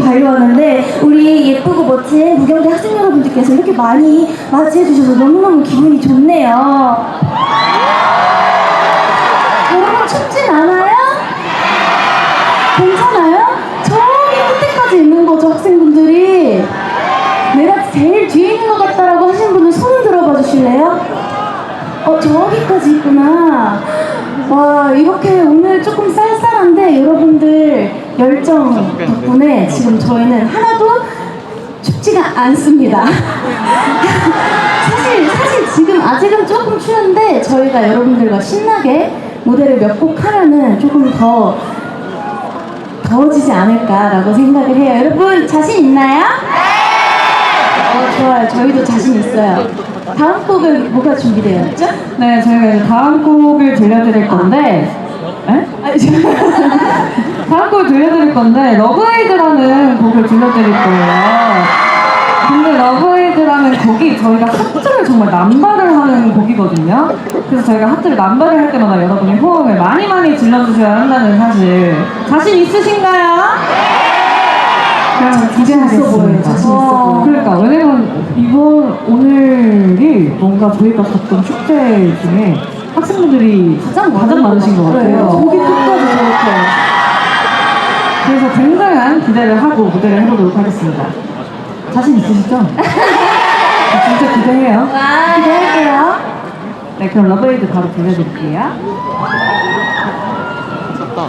내려왔는데 우리 예쁘고 멋진 무경대 학생 여러분들께서 이렇게 많이 맞이해 주셔서 너무너무 기분이 좋네요. 여러분 춥진 않아요? 괜찮아요? 저기 끝에까지 있는 거죠 학생분들이 내가 제일 뒤에 있는 것 같다라고 하시는 분은 손을 들어봐 주실래요? 어 저기까지 있구나 와 이렇게 오늘 조금 쌀쌀한데 여러분들 열정 덕분에 지금 저희는 하나도 춥지가 않습니다 사실 사실 지금 아직은 조금 추운데 저희가 여러분들과 신나게 무대를 몇 곡 하면은 조금 더 더워지지 않을까라고 생각을 해요. 여러분 자신 있나요? 네. 어 좋아요. 저희도 자신 있어요. 다음 곡은 뭐가 준비되어 있죠? 네, 저희가 이제 다음 곡을 들려드릴 건데, 다음 곡을 들려드릴 건데, 러브에이드라는 곡을 들려드릴 거예요. 근데 러브에이드라는 곡이 저희가 하트를 정말 남발을 하는 곡이거든요. 그래서 저희가 하트를 남발을 할 때마다 여러분이 호응을 많이 많이 질러주셔야 한다는 사실. 자신 있으신가요? 보여요. 기대하겠습니다. 보여요. 그러니까 왜냐면 이번 오늘이 뭔가 저희가 갔던 축제 중에 학생분들이 가장 가장 많으신 것 같아요. 저기 끝까지 저렇게. 그래서 굉장한 기대를 하고 무대를 해보도록 하겠습니다. 자신 있으시죠? 진짜 기대해요. 와, 기대할게요. 네, 그럼 러브에이드 바로 들려드릴게요. 미쳤다.